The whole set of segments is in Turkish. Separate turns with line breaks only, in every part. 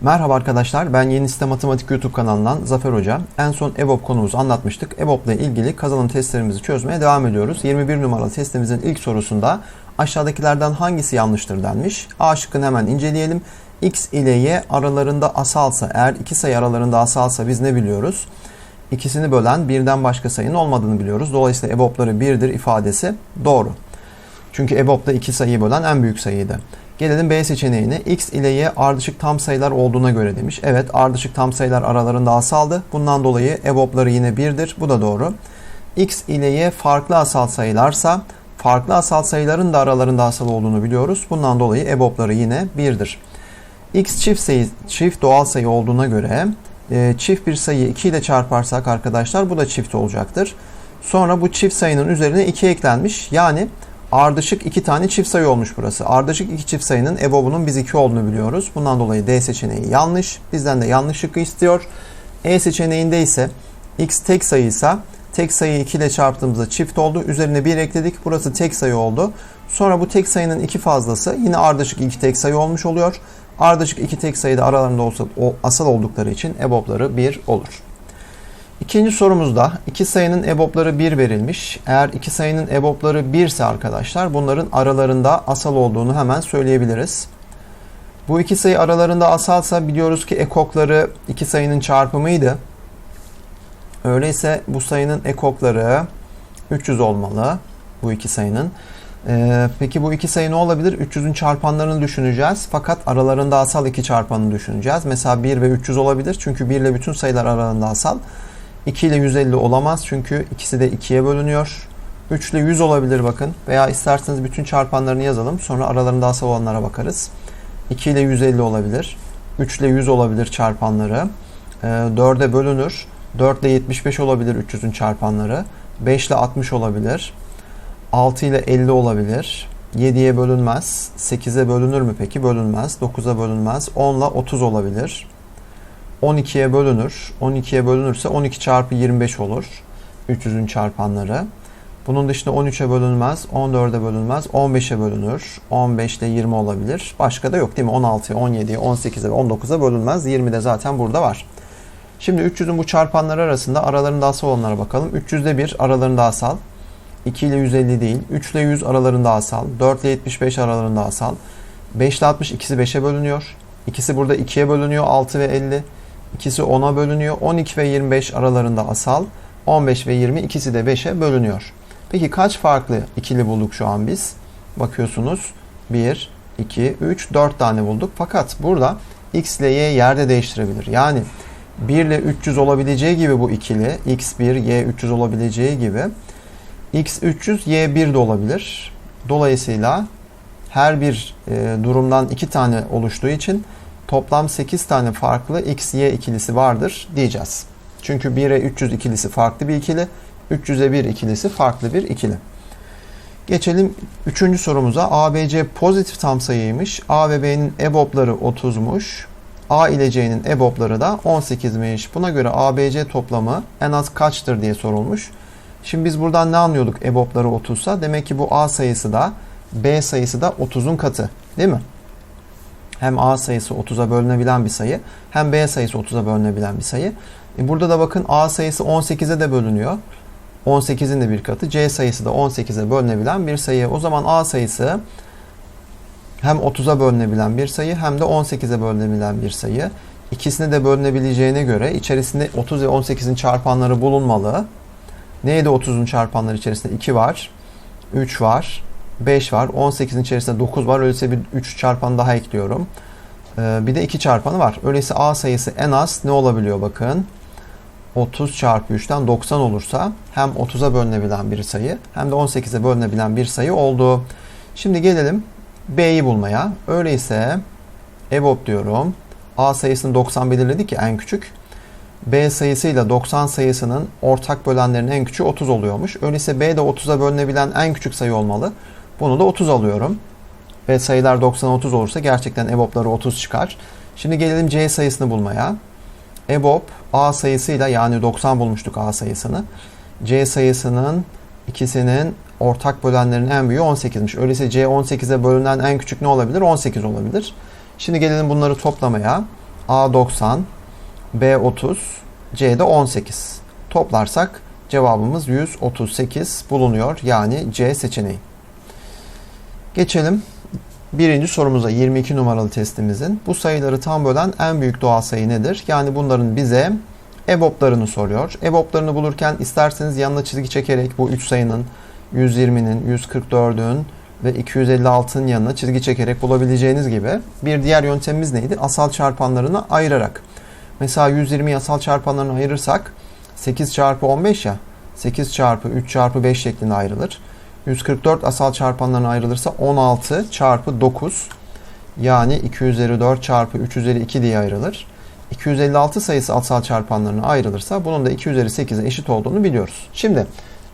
Merhaba arkadaşlar, ben Yeni Sistem Matematik YouTube kanalından Zafer Hoca. En son EBOB konumuzu anlatmıştık. EBOB ile ilgili kazanım testlerimizi çözmeye devam ediyoruz. 21 numaralı testimizin ilk sorusunda aşağıdakilerden hangisi yanlıştır denmiş. A şıkkını hemen inceleyelim. X ile Y aralarında asalsa, eğer iki sayı aralarında asalsa biz ne biliyoruz? İkisini bölen birden başka sayının olmadığını biliyoruz. Dolayısıyla EBOB'ları 1'dir ifadesi doğru. Çünkü EBOB'da iki sayıyı bölen en büyük sayıydı. Gelelim B seçeneğine. X ile Y ardışık tam sayılar olduğuna göre demiş. Evet ardışık tam sayılar aralarında asaldı. Bundan dolayı EBOB'ları yine 1'dir. Bu da doğru. X ile Y farklı asal sayılarsa farklı asal sayıların da aralarında asal olduğunu biliyoruz. Bundan dolayı EBOB'ları yine 1'dir. X çift sayı çift doğal sayı olduğuna göre e, çift bir sayıyı 2 ile çarparsak arkadaşlar bu da çift olacaktır. Sonra bu çift sayının üzerine 2 eklenmiş. Yani ardışık iki tane çift sayı olmuş burası. Ardışık iki çift sayının EBOB'unun biz 2 olduğunu biliyoruz. Bundan dolayı D seçeneği yanlış. Bizden de yanlış şıkkı istiyor. E seçeneğinde ise x tek sayıysa tek sayıyı 2 ile çarptığımızda çift oldu. Üzerine 1 ekledik. Burası tek sayı oldu. Sonra bu tek sayının iki fazlası yine ardışık iki tek sayı olmuş oluyor. Ardışık iki tek sayı da aralarında olsa o asal oldukları için EBOB'ları 1 olur. İkinci sorumuzda iki sayının EBOB'ları 1 verilmiş. Eğer iki sayının EBOB'ları 1 ise arkadaşlar bunların aralarında asal olduğunu hemen söyleyebiliriz. Bu iki sayı aralarında asalsa biliyoruz ki ekokları iki sayının çarpımıydı. Öyleyse bu sayının ekokları 300 olmalı bu iki sayının. Ee, peki bu iki sayı ne olabilir? 300'ün çarpanlarını düşüneceğiz. Fakat aralarında asal iki çarpanını düşüneceğiz. Mesela 1 ve 300 olabilir. Çünkü 1 ile bütün sayılar aralarında asal. 2 ile 150 olamaz. Çünkü ikisi de 2'ye bölünüyor. 3 ile 100 olabilir bakın. Veya isterseniz bütün çarpanlarını yazalım. Sonra aralarında asal olanlara bakarız. 2 ile 150 olabilir. 3 ile 100 olabilir çarpanları. Ee, 4'e bölünür. 4 ile 75 olabilir 300'ün çarpanları. 5 ile 60 olabilir. 6 ile 50 olabilir. 7'ye bölünmez. 8'e bölünür mü peki? Bölünmez. 9'a bölünmez. 10 ile 30 olabilir. 12'ye bölünür. 12'ye bölünürse 12 çarpı 25 olur. 300'ün çarpanları. Bunun dışında 13'e bölünmez, 14'e bölünmez, 15'e bölünür. 15 ile 20 olabilir. Başka da yok değil mi? 16'ya, 17'ye, 18'e ve 19'a bölünmez. 20 de zaten burada var. Şimdi 300'ün bu çarpanları arasında aralarında asal olanlara bakalım. 300'de 1 aralarında asal. 2 ile 150 değil. 3 ile 100 aralarında asal. 4 ile 75 aralarında asal. 5 ile 60 ikisi 5'e bölünüyor. İkisi burada 2'ye bölünüyor 6 ve 50. İkisi 10'a bölünüyor. 12 ve 25 aralarında asal. 15 ve 20 ikisi de 5'e bölünüyor. Peki kaç farklı ikili bulduk şu an biz? Bakıyorsunuz 1, 2, 3, 4 tane bulduk. Fakat burada x ile y yerde değiştirebilir. Yani 1 ile 300 olabileceği gibi bu ikili x1, y300 olabileceği gibi x300, y1 de olabilir. Dolayısıyla her bir e, durumdan 2 tane oluştuğu için toplam 8 tane farklı x, y ikilisi vardır diyeceğiz. Çünkü 1'e 300 ikilisi farklı bir ikili, 300'e 1 ikilisi farklı bir ikili. Geçelim 3. sorumuza. ABC pozitif tam sayıymış. A ve B'nin EBOB'ları 30'muş. A ile C'nin EBOB'ları da 18'miş. Buna göre ABC toplamı en az kaçtır diye sorulmuş. Şimdi biz buradan ne anlıyorduk EBOB'ları 30 sa? Demek ki bu A sayısı da B sayısı da 30'un katı. Değil mi? Hem A sayısı 30'a bölünebilen bir sayı hem B sayısı 30'a bölünebilen bir sayı. E burada da bakın A sayısı 18'e de bölünüyor. 18'in de bir katı. C sayısı da 18'e bölünebilen bir sayı. O zaman A sayısı hem 30'a bölünebilen bir sayı hem de 18'e bölünebilen bir sayı. İkisine de bölünebileceğine göre içerisinde 30 ve 18'in çarpanları bulunmalı. Neydi 30'un çarpanları içerisinde? 2 var, 3 var, 5 var. 18'in içerisinde 9 var. Öyleyse bir 3 çarpan daha ekliyorum. Ee, bir de 2 çarpanı var. Öyleyse A sayısı en az ne olabiliyor bakın. 30 çarpı 3'ten 90 olursa hem 30'a bölünebilen bir sayı hem de 18'e bölünebilen bir sayı oldu. Şimdi gelelim B'yi bulmaya. Öyleyse EBOB diyorum. A sayısını 90 belirledik ki en küçük. B sayısıyla 90 sayısının ortak bölenlerinin en küçüğü 30 oluyormuş. Öyleyse B de 30'a bölünebilen en küçük sayı olmalı. Bunu da 30 alıyorum. Ve sayılar 90'a 30 olursa gerçekten EBOB'ları 30 çıkar. Şimdi gelelim C sayısını bulmaya. EBOB A sayısıyla yani 90 bulmuştuk A sayısını. C sayısının ikisinin ortak bölenlerin en büyüğü 18'miş. Öyleyse C 18'e bölünen en küçük ne olabilir? 18 olabilir. Şimdi gelelim bunları toplamaya. A 90, B 30, C de 18. Toplarsak cevabımız 138 bulunuyor. Yani C seçeneği. Geçelim birinci sorumuza 22 numaralı testimizin. Bu sayıları tam bölen en büyük doğal sayı nedir? Yani bunların bize EBOB'larını soruyor. EBOB'larını bulurken isterseniz yanına çizgi çekerek bu 3 sayının 120'nin, 144'ün ve 256'ın yanına çizgi çekerek bulabileceğiniz gibi bir diğer yöntemimiz neydi? Asal çarpanlarını ayırarak. Mesela 120'yi asal çarpanlarını ayırırsak 8 çarpı 15 ya 8 çarpı 3 çarpı 5 şeklinde ayrılır. 144 asal çarpanlarına ayrılırsa 16 çarpı 9 yani 2 üzeri 4 çarpı 3 üzeri 2 diye ayrılır. 256 sayısı asal çarpanlarına ayrılırsa bunun da 2 üzeri 8'e eşit olduğunu biliyoruz. Şimdi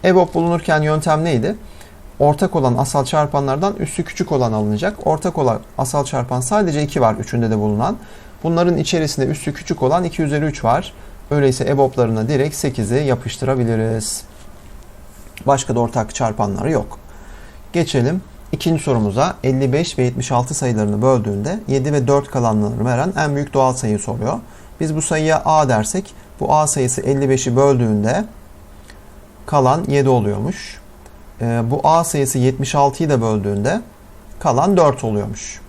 EBOB bulunurken yöntem neydi? Ortak olan asal çarpanlardan üssü küçük olan alınacak. Ortak olan asal çarpan sadece 2 var üçünde de bulunan. Bunların içerisinde üssü küçük olan 2 üzeri 3 var. Öyleyse EBOB'larına direkt 8'i yapıştırabiliriz. Başka da ortak çarpanları yok. Geçelim ikinci sorumuza. 55 ve 76 sayılarını böldüğünde 7 ve 4 kalanlarını veren en büyük doğal sayıyı soruyor. Biz bu sayıya A dersek bu A sayısı 55'i böldüğünde kalan 7 oluyormuş. Ee, bu A sayısı 76'yı da böldüğünde kalan 4 oluyormuş.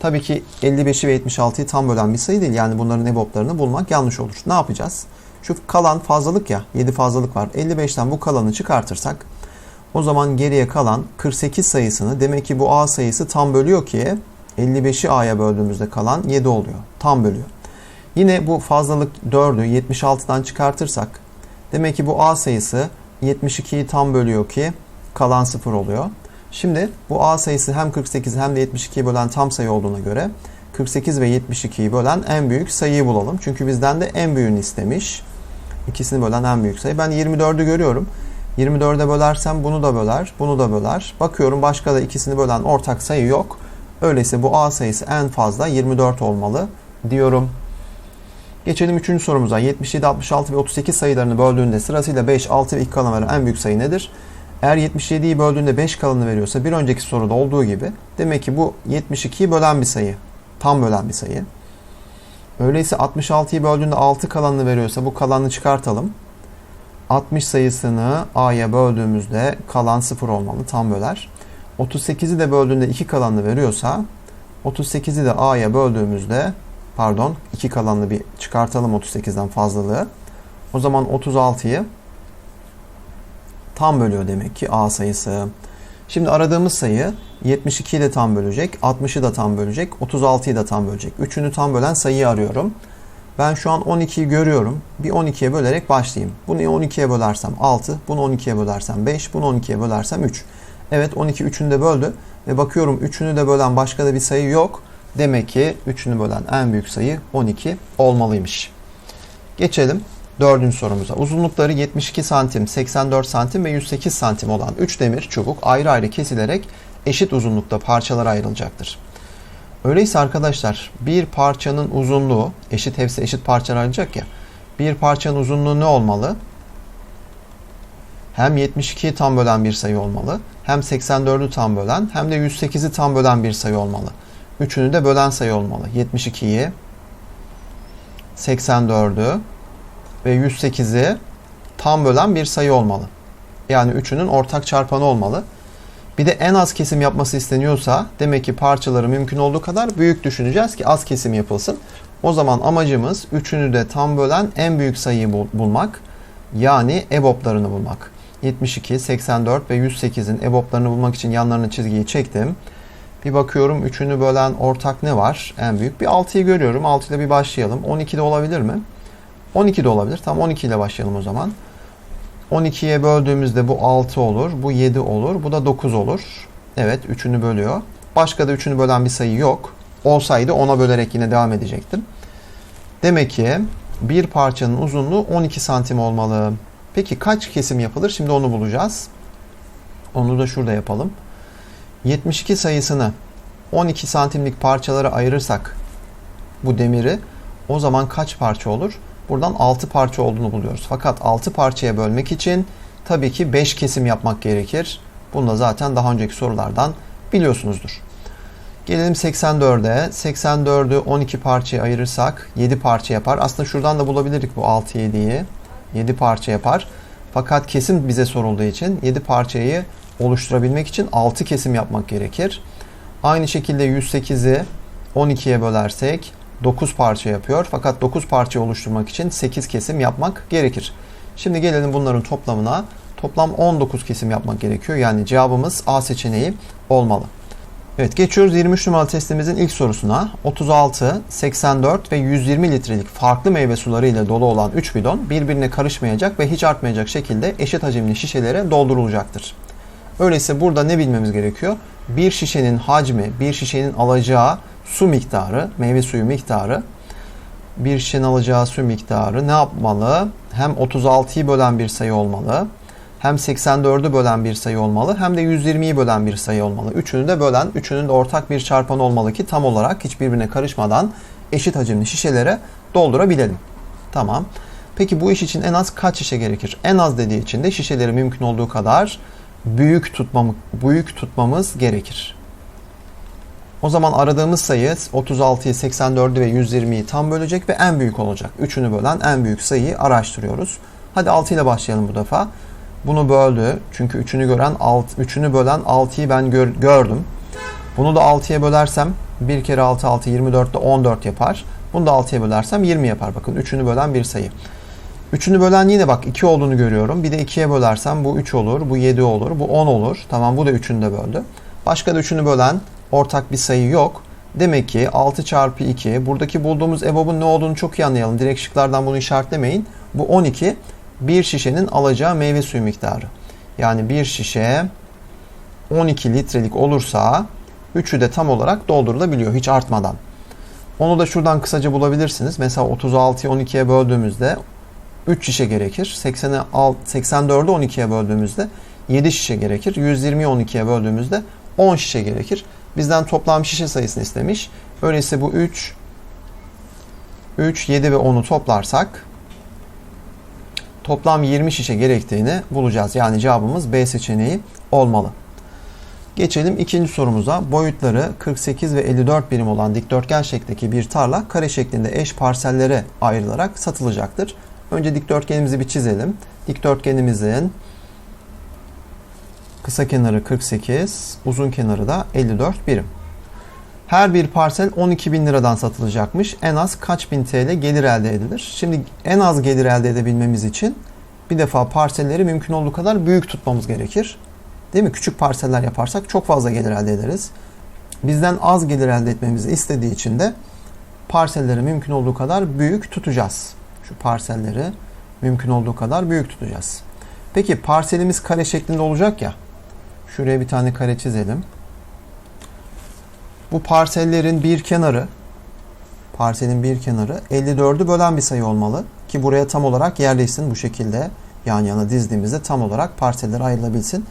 Tabii ki 55'i ve 76'yı tam bölen bir sayı değil. Yani bunların EBOB'larını bulmak yanlış olur. Ne yapacağız? Şu kalan fazlalık ya 7 fazlalık var. 55'ten bu kalanı çıkartırsak o zaman geriye kalan 48 sayısını demek ki bu A sayısı tam bölüyor ki 55'i A'ya böldüğümüzde kalan 7 oluyor. Tam bölüyor. Yine bu fazlalık 4'ü 76'dan çıkartırsak demek ki bu A sayısı 72'yi tam bölüyor ki kalan 0 oluyor. Şimdi bu A sayısı hem 48'i hem de 72'yi bölen tam sayı olduğuna göre 48 ve 72'yi bölen en büyük sayıyı bulalım. Çünkü bizden de en büyüğünü istemiş. İkisini bölen en büyük sayı. Ben 24'ü görüyorum. 24'e bölersem bunu da böler, bunu da böler. Bakıyorum başka da ikisini bölen ortak sayı yok. Öyleyse bu A sayısı en fazla 24 olmalı diyorum. Geçelim 3. sorumuza. 77, 66 ve 38 sayılarını böldüğünde sırasıyla 5, 6 ve 2 kalan veren en büyük sayı nedir? Eğer 77'yi böldüğünde 5 kalanı veriyorsa bir önceki soruda olduğu gibi demek ki bu 72'yi bölen bir sayı. Tam bölen bir sayı. Öyleyse 66'yı böldüğünde 6 kalanını veriyorsa bu kalanı çıkartalım. 60 sayısını A'ya böldüğümüzde kalan 0 olmalı. Tam böler. 38'i de böldüğünde 2 kalanını veriyorsa 38'i de A'ya böldüğümüzde pardon 2 kalanını bir çıkartalım 38'den fazlalığı. O zaman 36'yı tam bölüyor demek ki A sayısı. Şimdi aradığımız sayı 72'yi de tam bölecek, 60'ı da tam bölecek, 36'yı da tam bölecek. Üçünü tam bölen sayıyı arıyorum. Ben şu an 12'yi görüyorum. Bir 12'ye bölerek başlayayım. Bunu 12'ye bölersem 6, bunu 12'ye bölersem 5, bunu 12'ye bölersem 3. Evet 12 üçünü de böldü ve bakıyorum üçünü de bölen başka da bir sayı yok. Demek ki üçünü bölen en büyük sayı 12 olmalıymış. Geçelim dördüncü sorumuza. Uzunlukları 72 santim, 84 santim ve 108 santim olan 3 demir çubuk ayrı ayrı kesilerek eşit uzunlukta parçalara ayrılacaktır. Öyleyse arkadaşlar bir parçanın uzunluğu eşit hepsi eşit parçalara ayrılacak ya. Bir parçanın uzunluğu ne olmalı? Hem 72'yi tam bölen bir sayı olmalı. Hem 84'ü tam bölen hem de 108'i tam bölen bir sayı olmalı. Üçünü de bölen sayı olmalı. 72'yi, 84'ü ve 108'i tam bölen bir sayı olmalı. Yani üçünün ortak çarpanı olmalı. Bir de en az kesim yapması isteniyorsa demek ki parçaları mümkün olduğu kadar büyük düşüneceğiz ki az kesim yapılsın. O zaman amacımız üçünü de tam bölen en büyük sayıyı bulmak. Yani EBOB'larını bulmak. 72, 84 ve 108'in EBOB'larını bulmak için yanlarına çizgiyi çektim. Bir bakıyorum üçünü bölen ortak ne var? En büyük. Bir 6'yı görüyorum. 6 ile bir başlayalım. 12 de olabilir mi? 12 de olabilir. Tam 12 ile başlayalım o zaman. 12'ye böldüğümüzde bu 6 olur, bu 7 olur, bu da 9 olur. Evet, üçünü bölüyor. Başka da üçünü bölen bir sayı yok. Olsaydı ona bölerek yine devam edecektim. Demek ki bir parçanın uzunluğu 12 santim olmalı. Peki kaç kesim yapılır? Şimdi onu bulacağız. Onu da şurada yapalım. 72 sayısını 12 santimlik parçalara ayırırsak bu demiri o zaman kaç parça olur? Buradan 6 parça olduğunu buluyoruz. Fakat 6 parçaya bölmek için tabii ki 5 kesim yapmak gerekir. Bunu da zaten daha önceki sorulardan biliyorsunuzdur. Gelelim 84'e. 84'ü 12 parçaya ayırırsak 7 parça yapar. Aslında şuradan da bulabilirdik bu 6 7'yi. 7 parça yapar. Fakat kesim bize sorulduğu için 7 parçayı oluşturabilmek için 6 kesim yapmak gerekir. Aynı şekilde 108'i 12'ye bölersek 9 parça yapıyor. Fakat 9 parça oluşturmak için 8 kesim yapmak gerekir. Şimdi gelelim bunların toplamına. Toplam 19 kesim yapmak gerekiyor. Yani cevabımız A seçeneği olmalı. Evet geçiyoruz 23 numaralı testimizin ilk sorusuna. 36, 84 ve 120 litrelik farklı meyve suları ile dolu olan 3 bidon birbirine karışmayacak ve hiç artmayacak şekilde eşit hacimli şişelere doldurulacaktır. Öyleyse burada ne bilmemiz gerekiyor? Bir şişenin hacmi, bir şişenin alacağı su miktarı, meyve suyu miktarı, bir şişenin alacağı su miktarı ne yapmalı? Hem 36'yı bölen bir sayı olmalı, hem 84'ü bölen bir sayı olmalı, hem de 120'yi bölen bir sayı olmalı. Üçünü de bölen, üçünün de ortak bir çarpan olmalı ki tam olarak hiç birbirine karışmadan eşit hacimli şişelere doldurabilelim. Tamam. Peki bu iş için en az kaç şişe gerekir? En az dediği için de şişeleri mümkün olduğu kadar büyük tutmamı, büyük tutmamız gerekir. O zaman aradığımız sayı 36'yı, 84'ü ve 120'yi tam bölecek ve en büyük olacak. Üçünü bölen en büyük sayıyı araştırıyoruz. Hadi 6 ile başlayalım bu defa. Bunu böldü. Çünkü üçünü gören 6, üçünü bölen 6'yı ben gör, gördüm. Bunu da 6'ya bölersem 1 kere 6 6 24 de 14 yapar. Bunu da 6'ya bölersem 20 yapar. Bakın üçünü bölen bir sayı. Üçünü bölen yine bak 2 olduğunu görüyorum. Bir de 2'ye bölersem bu 3 olur, bu 7 olur, bu 10 olur. Tamam bu da üçünü de böldü. Başka da üçünü bölen ortak bir sayı yok. Demek ki 6 çarpı 2, buradaki bulduğumuz EBOB'un ne olduğunu çok iyi anlayalım. Direkt şıklardan bunu işaretlemeyin. Bu 12 bir şişenin alacağı meyve suyu miktarı. Yani bir şişe 12 litrelik olursa üçü de tam olarak doldurulabiliyor hiç artmadan. Onu da şuradan kısaca bulabilirsiniz. Mesela 36'yı 12'ye böldüğümüzde 3 şişe gerekir. 80'i 84'ü 12'ye böldüğümüzde 7 şişe gerekir. 120'yi 12'ye böldüğümüzde 10 şişe gerekir. Bizden toplam şişe sayısını istemiş. Öyleyse bu 3 3, 7 ve 10'u toplarsak toplam 20 şişe gerektiğini bulacağız. Yani cevabımız B seçeneği olmalı. Geçelim ikinci sorumuza. Boyutları 48 ve 54 birim olan dikdörtgen şeklindeki bir tarla kare şeklinde eş parsellere ayrılarak satılacaktır. Önce dikdörtgenimizi bir çizelim. Dikdörtgenimizin kısa kenarı 48, uzun kenarı da 54 birim. Her bir parsel 12 bin liradan satılacakmış. En az kaç bin TL gelir elde edilir? Şimdi en az gelir elde edebilmemiz için bir defa parselleri mümkün olduğu kadar büyük tutmamız gerekir. Değil mi? Küçük parseller yaparsak çok fazla gelir elde ederiz. Bizden az gelir elde etmemizi istediği için de parselleri mümkün olduğu kadar büyük tutacağız. Şu parselleri mümkün olduğu kadar büyük tutacağız. Peki parselimiz kare şeklinde olacak ya. Şuraya bir tane kare çizelim. Bu parsellerin bir kenarı parselin bir kenarı 54'ü bölen bir sayı olmalı ki buraya tam olarak yerleşsin bu şekilde yan yana dizdiğimizde tam olarak parseller ayrılabilsin.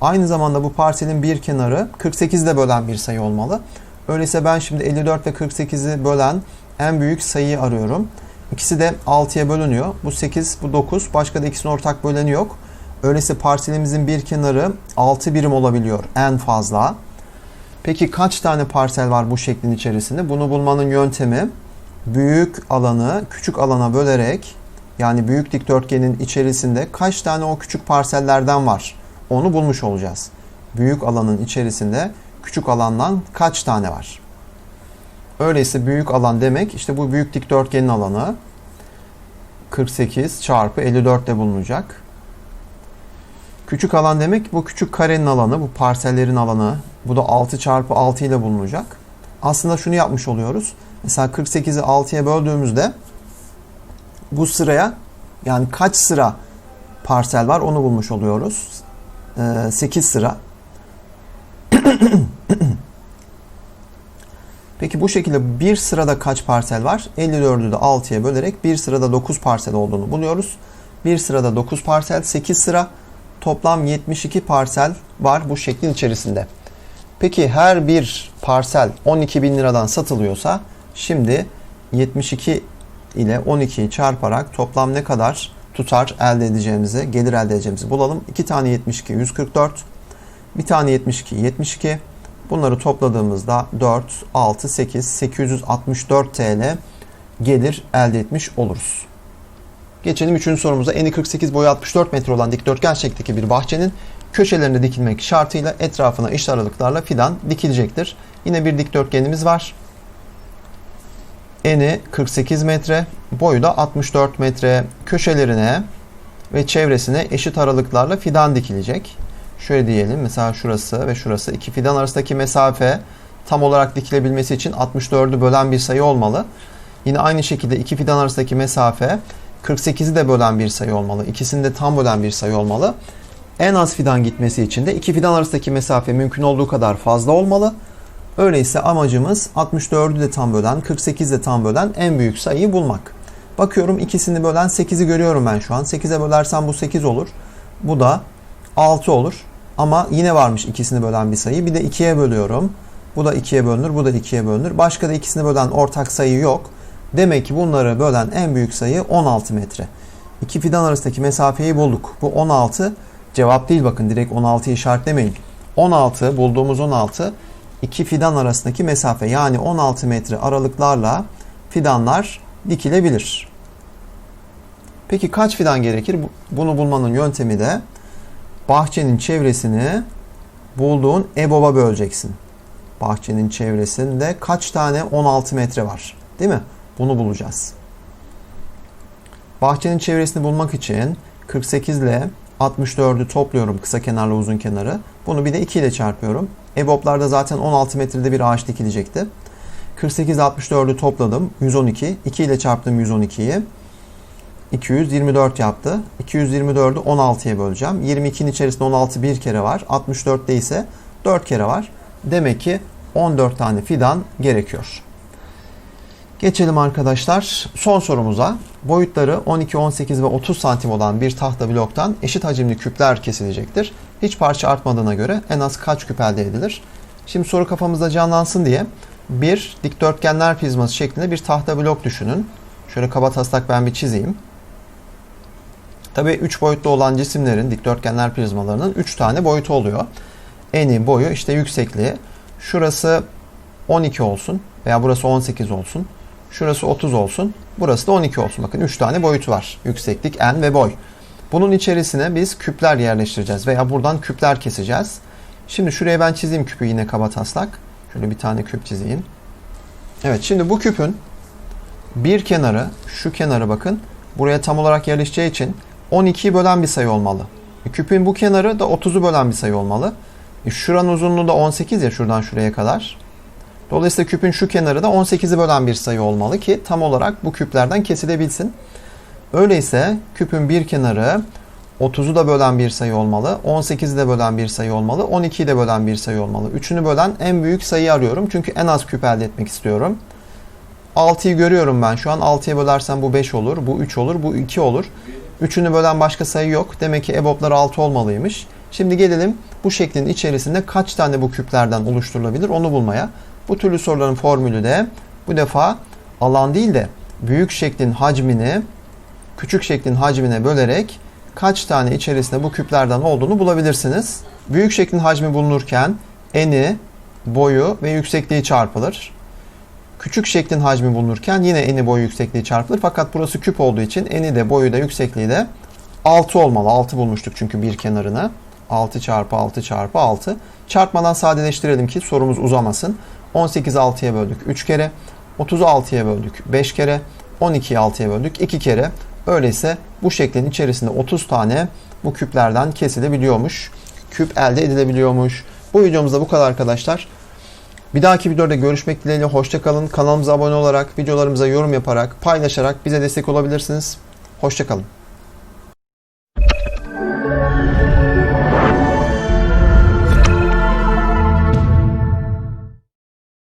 Aynı zamanda bu parselin bir kenarı 48'de bölen bir sayı olmalı. Öyleyse ben şimdi 54 ve 48'i bölen en büyük sayıyı arıyorum. İkisi de 6'ya bölünüyor. Bu 8, bu 9. Başka da ikisinin ortak böleni yok. Öyleyse parselimizin bir kenarı 6 birim olabiliyor en fazla. Peki kaç tane parsel var bu şeklin içerisinde? Bunu bulmanın yöntemi büyük alanı küçük alana bölerek yani büyük dikdörtgenin içerisinde kaç tane o küçük parsellerden var? Onu bulmuş olacağız. Büyük alanın içerisinde küçük alandan kaç tane var? Öyleyse büyük alan demek işte bu büyük dikdörtgenin alanı 48 çarpı 54 de bulunacak. Küçük alan demek bu küçük karenin alanı, bu parsellerin alanı. Bu da 6 çarpı 6 ile bulunacak. Aslında şunu yapmış oluyoruz. Mesela 48'i 6'ya böldüğümüzde bu sıraya yani kaç sıra parsel var onu bulmuş oluyoruz. 8 sıra. Peki bu şekilde bir sırada kaç parsel var? 54'ü de 6'ya bölerek bir sırada 9 parsel olduğunu buluyoruz. Bir sırada 9 parsel, 8 sıra toplam 72 parsel var bu şeklin içerisinde. Peki her bir parsel 12 bin liradan satılıyorsa şimdi 72 ile 12'yi çarparak toplam ne kadar tutar elde edeceğimizi, gelir elde edeceğimizi bulalım. 2 tane 72 144, bir tane 72 72, Bunları topladığımızda 4, 6, 8, 864 TL gelir elde etmiş oluruz. Geçelim 3. sorumuza. Eni 48 boyu 64 metre olan dikdörtgen şeklindeki bir bahçenin köşelerinde dikilmek şartıyla etrafına eşit aralıklarla fidan dikilecektir. Yine bir dikdörtgenimiz var. Eni 48 metre, boyu da 64 metre. Köşelerine ve çevresine eşit aralıklarla fidan dikilecek. Şöyle diyelim mesela şurası ve şurası iki fidan arasındaki mesafe tam olarak dikilebilmesi için 64'ü bölen bir sayı olmalı. Yine aynı şekilde iki fidan arasındaki mesafe 48'i de bölen bir sayı olmalı. İkisini de tam bölen bir sayı olmalı. En az fidan gitmesi için de iki fidan arasındaki mesafe mümkün olduğu kadar fazla olmalı. Öyleyse amacımız 64'ü de tam bölen, 48'i de tam bölen en büyük sayıyı bulmak. Bakıyorum ikisini bölen 8'i görüyorum ben şu an. 8'e bölersem bu 8 olur. Bu da 6 olur. Ama yine varmış ikisini bölen bir sayı. Bir de 2'ye bölüyorum. Bu da 2'ye bölünür, bu da 2'ye bölünür. Başka da ikisini bölen ortak sayı yok. Demek ki bunları bölen en büyük sayı 16 metre. İki fidan arasındaki mesafeyi bulduk. Bu 16 cevap değil bakın direkt 16'yı işaretlemeyin. 16 bulduğumuz 16 iki fidan arasındaki mesafe yani 16 metre aralıklarla fidanlar dikilebilir. Peki kaç fidan gerekir? Bunu bulmanın yöntemi de bahçenin çevresini bulduğun EBOB'a böleceksin. Bahçenin çevresinde kaç tane 16 metre var? Değil mi? Bunu bulacağız. Bahçenin çevresini bulmak için 48 ile 64'ü topluyorum kısa kenarla uzun kenarı. Bunu bir de 2 ile çarpıyorum. EBOB'larda zaten 16 metrede bir ağaç dikilecekti. 48 64'ü topladım. 112. 2 ile çarptım 112'yi. 224 yaptı. 224'ü 16'ya böleceğim. 22'nin içerisinde 16 bir kere var. 64'te ise 4 kere var. Demek ki 14 tane fidan gerekiyor. Geçelim arkadaşlar son sorumuza. Boyutları 12, 18 ve 30 santim olan bir tahta bloktan eşit hacimli küpler kesilecektir. Hiç parça artmadığına göre en az kaç küp elde edilir? Şimdi soru kafamızda canlansın diye bir dikdörtgenler prizması şeklinde bir tahta blok düşünün. Şöyle kaba taslak ben bir çizeyim. Tabii 3 boyutlu olan cisimlerin dikdörtgenler prizmalarının 3 tane boyutu oluyor. Eni, boyu, işte yüksekliği. Şurası 12 olsun veya burası 18 olsun. Şurası 30 olsun. Burası da 12 olsun. Bakın 3 tane boyutu var. Yükseklik, en ve boy. Bunun içerisine biz küpler yerleştireceğiz veya buradan küpler keseceğiz. Şimdi şuraya ben çizeyim küpü yine kaba taslak. Şöyle bir tane küp çizeyim. Evet şimdi bu küpün bir kenarı, şu kenarı bakın buraya tam olarak yerleşeceği için 12'yi bölen bir sayı olmalı. E, küpün bu kenarı da 30'u bölen bir sayı olmalı. E, şuranın uzunluğu da 18 ya şuradan şuraya kadar. Dolayısıyla küpün şu kenarı da 18'i bölen bir sayı olmalı ki tam olarak bu küplerden kesilebilsin. Öyleyse küpün bir kenarı 30'u da bölen bir sayı olmalı. 18'i de bölen bir sayı olmalı. 12'yi de bölen bir sayı olmalı. Üçünü bölen en büyük sayıyı arıyorum. Çünkü en az küp elde etmek istiyorum. 6'yı görüyorum ben şu an. 6'ya bölersem bu 5 olur, bu 3 olur, bu 2 olur. Üçünü bölen başka sayı yok. Demek ki EBOB'lar 6 olmalıymış. Şimdi gelelim bu şeklin içerisinde kaç tane bu küplerden oluşturulabilir onu bulmaya. Bu türlü soruların formülü de bu defa alan değil de büyük şeklin hacmini küçük şeklin hacmine bölerek kaç tane içerisinde bu küplerden olduğunu bulabilirsiniz. Büyük şeklin hacmi bulunurken eni, boyu ve yüksekliği çarpılır. Küçük şeklin hacmi bulunurken yine eni, boyu, yüksekliği çarpılır. Fakat burası küp olduğu için eni de, boyu da, yüksekliği de 6 olmalı. 6 bulmuştuk çünkü bir kenarını. 6 çarpı 6 çarpı 6. Çarpmadan sadeleştirelim ki sorumuz uzamasın. 18'i 6'ya böldük 3 kere. 30'u 6'ya böldük 5 kere. 12'yi 6'ya böldük 2 kere. Öyleyse bu şeklin içerisinde 30 tane bu küplerden kesilebiliyormuş. Küp elde edilebiliyormuş. Bu videomuzda bu kadar arkadaşlar. Bir dahaki videoda görüşmek dileğiyle hoşçakalın. Kanalımıza abone olarak, videolarımıza yorum yaparak, paylaşarak bize destek olabilirsiniz. Hoşçakalın.